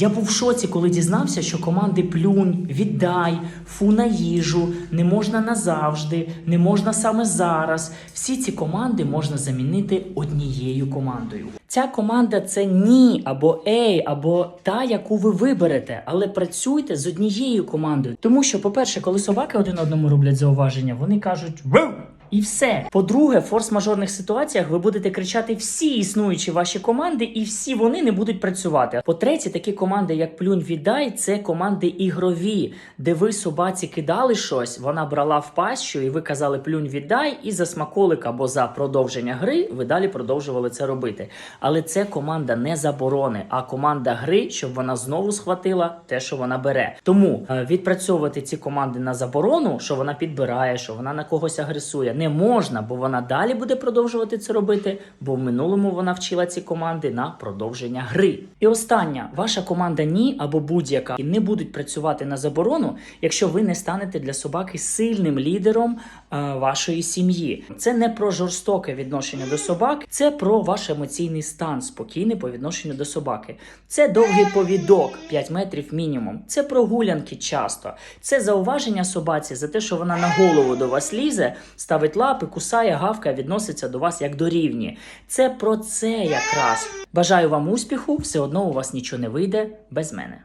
Я був в шоці, коли дізнався, що команди плюнь, віддай, фу на їжу, не можна назавжди, не можна саме зараз. Всі ці команди можна замінити однією командою. Ця команда це ні або ей, або та, яку ви виберете, але працюйте з однією командою. Тому що, по-перше, коли собаки один одному роблять зауваження, вони кажуть «Вов!» І все. По-друге, в форс-мажорних ситуаціях ви будете кричати всі існуючі ваші команди, і всі вони не будуть працювати. По-третє, такі команди, як плюнь віддай, це команди ігрові, де ви собаці кидали щось, вона брала в пащу, і ви казали плюнь віддай, і за смаколик або за продовження гри ви далі продовжували це робити. Але це команда не заборони, а команда гри, щоб вона знову схватила те, що вона бере. Тому е, відпрацьовувати ці команди на заборону, що вона підбирає, що вона на когось агресує, не можна, бо вона далі буде продовжувати це робити, бо в минулому вона вчила ці команди на продовження гри. І остання, ваша команда ні або будь-яка і не будуть працювати на заборону, якщо ви не станете для собаки сильним лідером е, вашої сім'ї. Це не про жорстоке відношення до собак, це про ваш емоційний стан, спокійний по відношенню до собаки. Це довгий повідок, 5 метрів мінімум. Це прогулянки часто. Це зауваження собаці за те, що вона на голову до вас лізе, ставить лапи, кусає, гавкає, відноситься до вас як до рівні. Це про це якраз. Бажаю вам успіху, все одно у вас нічого не вийде без мене.